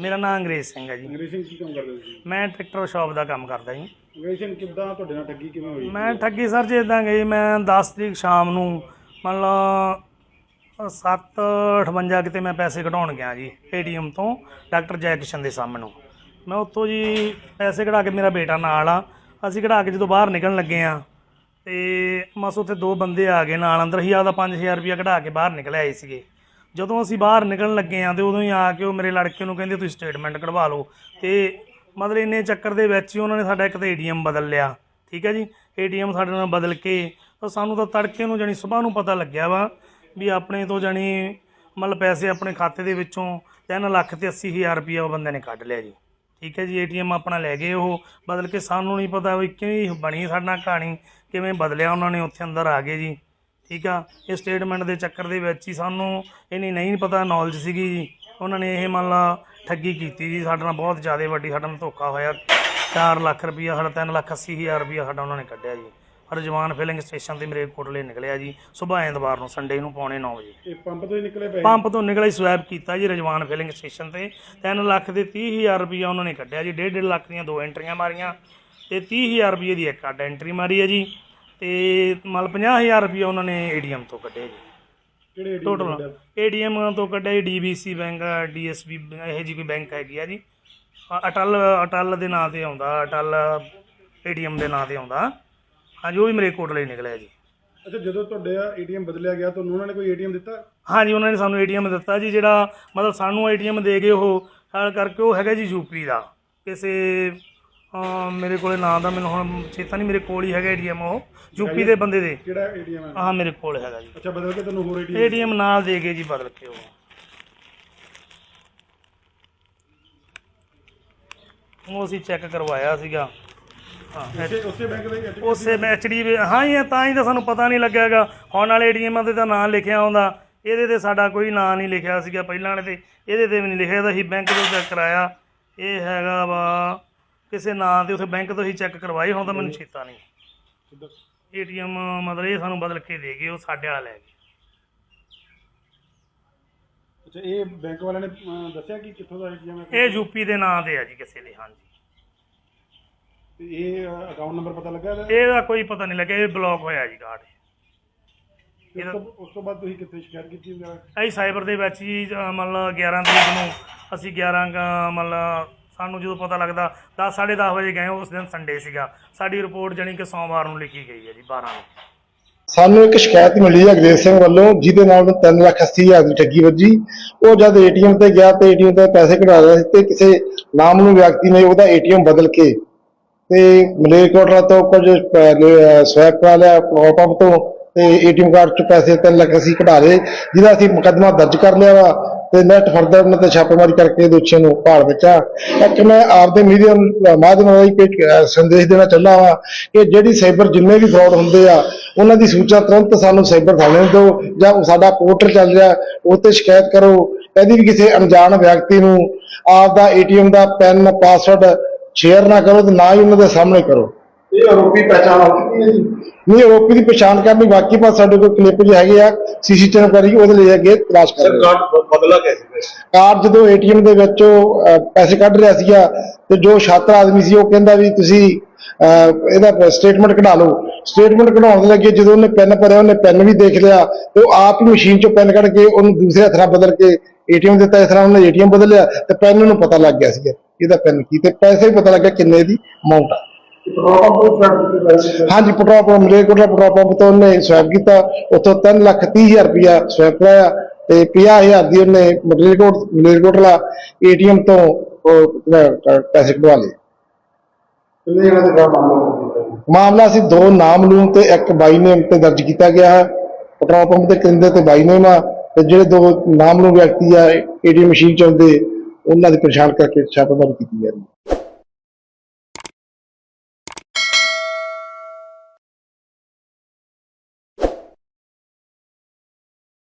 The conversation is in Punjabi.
ਮੇਰਾ ਨਾਮ ਅੰਗਰੇਜ਼ ਸਿੰਘ ਹੈ ਜੀ। ਅੰਗਰੇਜ਼ ਸਿੰਘ ਕੀ ਕੰਮ ਕਰਦੇ ਸੀ ਮੈਂ ਟਰੈਕਟਰ ਸ਼ਾਪ ਦਾ ਕੰਮ ਕਰਦਾ ਜੀ। ਅੰਗਰੇਜ਼ ਸਿੰਘ ਕਿੱਦਾਂ ਤੁਹਾਡੇ ਨਾਲ ਠੱਗੀ ਕਿਵੇਂ ਹੋਈ? ਮੈਂ ਠੱਗੀ ਸਰ ਜੀ ਇਦਾਂ ਗਈ ਮੈਂ 10 ਤਰੀਕ ਸ਼ਾਮ ਨੂੰ ਮੰਨ ਲਓ 758 ਕਿਤੇ ਮੈਂ ਪੈਸੇ ਕਢਾਉਣ ਗਿਆ ਜੀ ਏਟੀਐਮ ਤੋਂ ਡਾਕਟਰ ਜੈ ਕਿਸ਼ਨ ਦੇ ਸਾਹਮਣੇ। ਮੈਂ ਉੱਥੋਂ ਜੀ ਪੈਸੇ ਕਢਾ ਕੇ ਮੇਰਾ ਬੇਟਾ ਨਾਲ ਆ ਅਸੀਂ ਕਢਾ ਕੇ ਜਦੋਂ ਬਾਹਰ ਨਿਕਲਣ ਲੱਗੇ ਆ ਤੇ ਮਸ ਉੱਥੇ ਦੋ ਬੰਦੇ ਆ ਗਏ ਨਾਲ ਅੰਦਰ ਹੀ ਆਦਾ 5000 ਰੁਪਇਆ ਕਢਾ ਕੇ ਬਾਹਰ ਨਿਕਲ ਆਏ ਸੀਗੇ। ਜਦੋਂ ਅਸੀਂ ਬਾਹਰ ਨਿਕਲਣ ਲੱਗੇ ਆ ਤੇ ਉਦੋਂ ਹੀ ਆ ਕੇ ਉਹ ਮੇਰੇ ਲੜਕੇ ਨੂੰ ਕਹਿੰਦੇ, ਤੁਸੀਂ ਸਟੇਟਮੈਂਟ ਕਢਵਾ ਲਓ। ਤੇ ਮਤਲਬ ਇੰਨੇ ਚੱਕਰ ਦੇ ਵਿੱਚ ਹੀ ਉਹਨਾਂ ਨੇ ਸਾਡਾ ਇੱਕ ਤਾਂ ਏਟੀਐਮ ਬਦਲ ਲਿਆ, ਠੀਕ ਹੈ ਜੀ? ਏਟੀਐਮ ਸਾਡੇ ਨਾਲ ਬਦਲ ਕੇ ਤਾਂ ਸਾਨੂੰ ਤਾਂ ਤੜਕੇ ਨੂੰ ਜਾਣੀ ਸਵੇਰ ਨੂੰ ਪਤਾ ਲੱਗਿਆ ਵਾ ਵੀ ਆਪਣੇ ਤੋਂ ਜਾਣੀ ਮਤਲਬ ਪੈਸੇ ਆਪਣੇ ਖਾਤੇ ਦੇ ਵਿੱਚੋਂ 3 ਲੱਖ ਤੇ 80 ਹਜ਼ਾਰ ਰੁਪਇਆ ਉਹ ਬੰਦੇ ਨੇ ਕੱਢ ਲਿਆ ਜੀ। ਠੀਕ ਹੈ ਜੀ? ਏਟੀਐਮ ਆਪਣਾ ਲੈ ਗਏ ਉਹ, ਬਦਲ ਕੇ ਸਾਨੂੰ ਨਹੀਂ ਪਤਾ ਵੀ ਕਿਵੇਂ ਬਣੀ ਸਾਡਾ ਕਹਾਣੀ, ਕਿਵੇਂ ਬਦਲਿਆ ਉਹਨਾਂ ਨੇ, ਉੱਥੇ ਅੰਦਰ ਆ ਗਏ ਜੀ। ਠੀਕ ਆ? ਇਹ ਸਟੇਟਮੈਂਟ ਦੇ ਚੱਕਰ ਦੇ ਵਿੱਚ ਹੀ ਸਾਨੂੰ ਇਹਨੀ ਨਹੀਂ ਪਤਾ ਨੌਲੇਜ ਸੀਗੀ ਜੀ। ਉਹਨਾਂ ਨੇ ਇਹ ਮੰਨ ਲਾ ਠੱਗੀ ਕੀਤੀ ਜੀ। ਸਾਡੇ ਨਾਲ ਬਹੁਤ ਜ਼ਿਆਦਾ ਵੱਡੀ ਸਾਡੇ ਨਾਲ ਧੋਖਾ ਹੋਇਆ। 4 ਲੱਖ ਰੁਪਈਆ ਸਾਡਾ 3 ਲੱਖ 80 ਹਜ਼ਾਰ ਰੁਪਈਆ ਸਾਡਾ ਉਹਨਾਂ ਨੇ ਕੱਢਿਆ ਜੀ। ਰਜਵਾਨ ਫਿਲਿੰਗ ਸਟੇਸ਼ਨ ਤੇ ਮੇਰੇ ਕੋਟਲੇ ਨਿਕਲਿਆ ਜੀ। ਸਵੇਰ ਐਤਵਾਰ ਨੂੰ ਸੰਡੇ ਨੂੰ ਪੌਣੇ 9 ਵਜੇ। ਇਹ ਪੰਪ ਤੋਂ ਹੀ ਨਿਕਲੇ ਪਏ? ਪੰਪ ਤੋਂ ਨਿਕਲਿਆ ਸਵੈਪ ਕੀਤਾ ਜੀ ਰਜਵਾਨ ਫਿਲਿੰਗ ਸਟੇਸ਼ਨ ਤੇ। 3 ਲੱਖ ਦੇ 30000 ਰੁਪਈਆ ਉਹਨਾਂ ਨੇ ਕੱਢਿਆ ਜੀ। 1.5 ਲੱਖ ਦੀਆਂ ਦੋ ਐਂਟਰੀਆਂ ਮਾਰੀਆਂ। ਤੇ 30000 ਰੁਪਏ ਦੀ ਇੱਕ ਅੱਡ ਐਂਟਰੀ ਮਾਰੀ ਹੈ ਜੀ। ਤੇ ਮਲ 50000 ਰੁਪਈਆ ਉਹਨਾਂ ਨੇ ਏਡੀਐਮ ਤੋਂ ਕੱਢਿਆ ਜੀ। ਕਿਹੜੇ ਟੋਟਲ? ਏਡੀਐਮ ਤੋਂ ਕੱਢਿਆ? ਡੀਬੀਸੀ ਬੈਂਕ ਡੀਐਸਬੀ ਇਹ ਜੀ ਕੋਈ ਬੈਂਕ ਹੈਗੀ ਆ ਜੀ। ਅਟਲ ਅਟਲ ਦੇ ਨਾਂ ਤੇ ਆਉਂਦਾ ਅਟਲ ਏਡੀਐਮ ਦੇ ਨਾਂ ਤੇ ਆਉਂਦਾ। ਹਾਂਜੀ ਉਹ ਵੀ ਮੇਰੇ ਕੋਟਲੇ ਹੀ ਨਿਕਲਿਆ ਜੀ। ਅੱਛਾ ਜਦੋਂ ਤੁਹਾਡੇ ਏਟੀਐਮ ਬਦਲਿਆ ਗਿਆ ਤੁਹਾਨੂੰ ਉਹਨਾਂ ਨੇ ਕੋਈ ਏਟੀਐਮ ਦਿੱਤਾ? ਹਾਂਜੀ ਉਹਨਾਂ ਨੇ ਸਾਨੂੰ ਏਟੀਐਮ ਦਿੱਤਾ ਜੀ ਜਿਹੜਾ ਮਤਲਬ ਸਾਨੂੰ ਏਟੀਐਮ ਦੇ ਗਏ ਉਹ ਹਾਲ ਕਰਕੇ ਉਹ ਹੈਗਾ ਜੀ ਯੂਪੀ ਦਾ। ਕਿਸੇ ਮੇਰੇ ਕੋਲੇ ਨਾਂ ਦਾ ਮੈਨੂੰ ਹੁਣ ਚੇਤਾ ਨਹੀਂ ਮੇਰੇ ਕੋਲ ਹੀ ਹੈਗਾ ਏਟੀਐਮ ਉਹ ਯੂਪੀ ਦੇ ਬੰਦੇ ਦੇ। ਕਿਹੜਾ ਏਟੀਐਮ ਹੈ? ਆਹ ਮੇਰੇ ਕੋਲ ਹੈਗਾ ਜੀ। ਅੱਛਾ ਬਦਲ ਕੇ ਤੁਹਾਨੂੰ ਹੋਰ ਏਟੀਐਮ ਏਟੀਐਮ ਨਾਲ ਦੇ ਗਏ ਜੀ ਬਦਲ ਕੇ ਉਹ। ਉਹ ਅਸੀਂ ਚੈੱਕ ਕਰਵਾਇਆ ਸੀਗਾ। ਹਾਂ ਉਸੇ ਬੈਂਕ ਦਾ ਹੀ ਉਸੇ ਐਚਡੀ ਹਾਂ ਇਹ ਤਾਂ ਹੀ ਤਾਂ ਸਾਨੂੰ ਪਤਾ ਨਹੀਂ ਲੱਗਿਆਗਾ। ਹੁਣ ਵਾਲੇ ਏਟੀਐਮ ਤੇ ਤਾਂ ਨਾਂ ਲਿਖਿਆ ਹੁੰਦਾ। ਇਹਦੇ ਤੇ ਸਾਡਾ ਕੋਈ ਨਾਂ ਨਹੀਂ ਲਿਖਿਆ ਸੀਗਾ ਪਹਿਲਾਂ ਵਾਲੇ ਤੇ। ਇਹਦੇ ਤੇ ਵੀ ਨਹੀਂ ਲਿਖਿਆ ਤਾਂ ਅਸੀਂ ਬੈਂਕ ਤੋਂ ਚੈੱਕ ਕਰਾਇਆ। ਇਹ ਹੈਗਾ ਵਾ ਕਿਸੇ ਨਾਂ ਤੇ ਉੱਥੇ ਬੈਂਕ ਤੋਂ ਹੀ ਚੈੱਕ ਕਰਵਾਈ ਹੁਣ ਤਾਂ ਮੈਨੂੰ ਚੇਤਾ ਨਹੀਂ? ਏਟੀਐਮ ਮਤਲਬ ਇਹ ਸਾਨੂੰ ਬਦਲ ਕੇ ਦੇ ਗਏ ਉਹ ਸਾਡੇ ਵਾਲਾ ਲੈ ਗਏ। ਅੱਛਾ ਇਹ ਬੈਂਕ ਵਾਲਿਆਂ ਨੇ ਅਮ, ਦੱਸਿਆ ਕਿ ਕਿੱਥੋਂ ਦਾ ਏਟੀਐਮ ਹੈ? ਇਹ ਯੂਪੀ ਦੇ ਨਾਂ ਤੇ ਆ ਜੀ ਕਿਸੇ ਦੇ ਹਾਂਜੀ। ਤੇ ਇਹ ਅਕਾਊਂਟ ਨੰਬਰ ਪਤਾ ਲੱਗਾ ਇਹਦਾ? ਇਹਦਾ ਕੋਈ ਪਤਾ ਨਹੀਂ ਲੱਗਿਆ ਇਹ ਬਲੌਕ ਹੋਇਆ ਜੀ ਕਾਰਡ। ਉਸ ਤੋਂ ਉਸ ਤੋਂ ਬਾਅਦ ਤੁਸੀਂ ਕਿੱਥੇ ਸ਼ਿਕਾਇਤ ਕੀਤੀ ਵਗੈਰਾ ਅਸੀਂ ਸਾਈਬਰ ਦੇ ਵਿੱਚ ਹੀ ਅ, ਮਤਲਬ 11 ਤਰੀਕ ਨੂੰ ਅਸੀਂ 11 ਕ- ਮਤਲਬ ਸਾਨੂੰ ਜਦੋਂ ਪਤਾ ਲੱਗਦਾ 10 10:30 ਵਜੇ ਗਏ ਉਸ ਦਿਨ ਸੰਡੇ ਸੀਗਾ। ਸਾਡੀ ਰਿਪੋਰਟ ਜਣੀ ਕਿ ਸੋਮਵਾਰ ਨੂੰ ਲਿਖੀ ਗਈ ਹੈ ਜੀ 12 ਨੂੰ। ਸਾਨੂੰ ਇੱਕ ਸ਼ਿਕਾਇਤ ਮਿਲੀ ਹੈ ਅੰਗਰੇਜ਼ ਸਿੰਘ ਵੱਲੋਂ, ਜਿਹਦੇ ਨਾਲ ਉਹਨੂੰ ਲੱਖ ਅੱਸੀ ਹਜ਼ਾਰ ਦੀ ਠੱਗੀ ਵੱਜੀ। ਉਹ ਜਦ ਏਟੀਐਮ ਤੇ ਗਿਆ ਤੇ ਏਟੀਐਮ ਤੇ ਪੈਸੇ ਕਢਾ ਰਿਹਾ ਸੀ ਤੇ ਕਿਸੇ ਨਾਮਨੂ ਵਿਅਕਤੀ ਨੇ ਉਹਦਾ ਏਟੀਐਮ ਬਦਲ ਕੇ ਤੇ ਮਲੇਰਕੋਟਲਾ ਤੋਂ ਕੁਝ ਸਵੈਪ ਕਰਾ ਲਿਆ ਪੰਪ ਤੋਂ ਤੇ ਏਟੀਐਮ ਕਾਰਡ ਚ ਪੈਸੇ ਤਿੰਨ ਲੱਖ ਅਸੀਂ ਕਢਾ ਲਏ, ਜਿਹਦਾ ਅਸੀਂ ਮੁਕੱਦਮਾ ਦਰਜ ਕਰ ਲਿਆ ਵਾ। ਤੇ ਨੈਟ ਫਰਦਰ ਉਹਨਾਂ ਤੇ ਛਾਪੇਮਾਰੀ ਕਰਕੇ ਦੋਸ਼ੀਆਂ ਨੂੰ ਭਾਲ ਵਿੱਚ ਆ ਇੱਕ ਮੈਂ ਆਪਦੇ ਮੀਡੀਆ ਮਾਧਿਅਮ ਰਾਹੀਂ ਇੱਕ ਸੰਦੇਸ਼ ਦੇਣਾ ਚਾਹੁੰਦਾ ਹਾਂ ਕਿ ਜਿਹੜੀ ਸਾਈਬਰ ਜਿੰਨੇ ਵੀ ਫਰਾਡ ਹੁੰਦੇ ਆ, ਉਹਨਾਂ ਦੀ ਸੂਚਨਾ ਤੁਰੰਤ ਸਾਨੂੰ ਸਾਈਬਰ ਥਾਣੇ ਨੂੰ ਦਿਓ ਜਾਂ ਸਾਡਾ ਪੋਰਟਲ ਚੱਲ ਰਿਹਾ, ਉਹ ਤੇ ਸ਼ਿਕਾਇਤ ਕਰੋ। ਕਦੀ ਵੀ ਕਿਸੇ ਅਣਜਾਣ ਵਿਅਕਤੀ ਨੂੰ ਆਪਦਾ ਏਟੀਐਮ ਦਾ ਪਿਨ ਪਾਸਵਰਡ ਸ਼ੇਅਰ ਨਾ ਕਰੋ ਤੇ ਨਾ ਹੀ ਉਹਨਾਂ ਦੇ ਸਾਹਮਣੇ ਕਰੋ। ਇਹ ਆਰੋਪੀ ਪਛਾਣ ਹੋ ਚੁੱਕੀ ਹੈ ਜੀ? ਨਹੀਂ ਆਰੋਪੀ ਦੀ ਪਛਾਣ ਕਰਨੀ ਬਾਕੀ ਪਾਸ ਸਾਡੇ ਕੋਲ ਕਲਿੱਪ ਜਿਹੇ ਹੈਗੇ ਆ ਸੀਸੀਟੀਵੀ ਕਰੀ ਉਹਦੇ ਲਈ ਅੱਗੇ ਤਲਾਸ਼ ਕਰ ਰਹੇ ਹਾਂ। ਕਾਰਡ ਬਦਲਾ ਕੈਸੇ ਕਾਰ ਜਦੋਂ ਏਟੀਐਮ ਦੇ ਵਿੱਚ ਅਹ, ਪੈਸੇ ਕੱਢ ਰਿਹਾ ਸੀਗਾ ਤੇ ਜੋ ਛਾਤਰ ਆਦਮੀ ਸੀ ਉਹ ਕਹਿੰਦਾ ਵੀ ਤੁਸੀਂ ਅਹ, ਇਹਦਾ ਸਟੇਟਮੈਂਟ ਕਢਾ ਲਓ। ਸਟੇਟਮੈਂਟ ਕਢਾਉਣ ਦੇ ਲੱਗੇ ਜਦੋਂ ਉਹਨੇ ਪੈਨ ਭਰਿਆ ਉਹਨੇ ਪੈਨ ਵੀ ਦੇਖ ਲਿਆ ਤੇ ਉਹ ਆਪ ਹੀ ਮਸ਼ੀਨ ਚੋਂ ਪੈਨ ਕੱਢ ਕੇ ਉਹਨੂੰ ਦੂਸਰੇ ਹੱਥ ਨਾਲ ਬਦਲ ਕੇ ਏਟੀਐਮ ਦਿੱਤਾ। ਇਸ ਤਰ੍ਹਾਂ ਉਹਨੇ ਏਟੀਐਮ ਬਦਲਿਆ ਤੇ ਪੈਨ ਨੂੰ ਪਤਾ ਲੱਗ ਗਿਆ ਸੀਗਾ ਇਹਦਾ ਪੈਨ ਕੀ ਤੇ ਪੈਸੇ ਵੀ ਪਤਾ ਲੱਗਿਆ ਕਿੰਨੇ ਦੀ ਅਮਾਉਂਟ ਆ। ਹਾਂਜੀ petrol pump Malerkotla petrol pump ਤੋਂ ਉਹਨੇ ਸਵੈਪ ਕੀਤਾ। ਉੱਥੋਂ 3 ਲੱਖ 30 ਹਜ਼ਾਰ ਰੁਪਇਆ ਸਵੈਪ ਕਰਾਇਆ ਤੇ 50000 ਦੀ ਉਹਨੇ ਮਲੇਰਕੋਟ ਮਲੇਰਕੋਟਲਾ ਏਟੀਐਮ ਤੋਂ ਪੈਸੇ ਕਢਵਾ ਲਏ। ਕਿੰਨੇ ਜਣਾ ਦੇ ਮਾਮਲਾ ਅਸੀਂ ਦੋ ਨਾਮ ਲੂਮ ਤੇ ਇੱਕ ਬਾਈ ਨੇਮ ਤੇ ਦਰਜ ਕੀਤਾ ਗਿਆ ਹੈ। ਪੈਟਰੋਲ ਪੰਪ ਦੇ ਕਰਿੰਦੇ ਤੇ ਬਾਈ ਨੇਮ ਆ ਤੇ ਜਿਹੜੇ ਦੋ ਨਾਮ ਲੂਮ ਵਿਅਕਤੀ ਆ ਏਟੀਐਮ ਮਸ਼ੀਨ ਚ ਆਉਂਦੇ ਉਹਨਾਂ ਦੀ ਪਛਾਣ ਕਰਕੇ ਛਾਪੇਮਾਰੀ ਕੀਤੀ ਜਾ ਰਹੀ ਹੈ।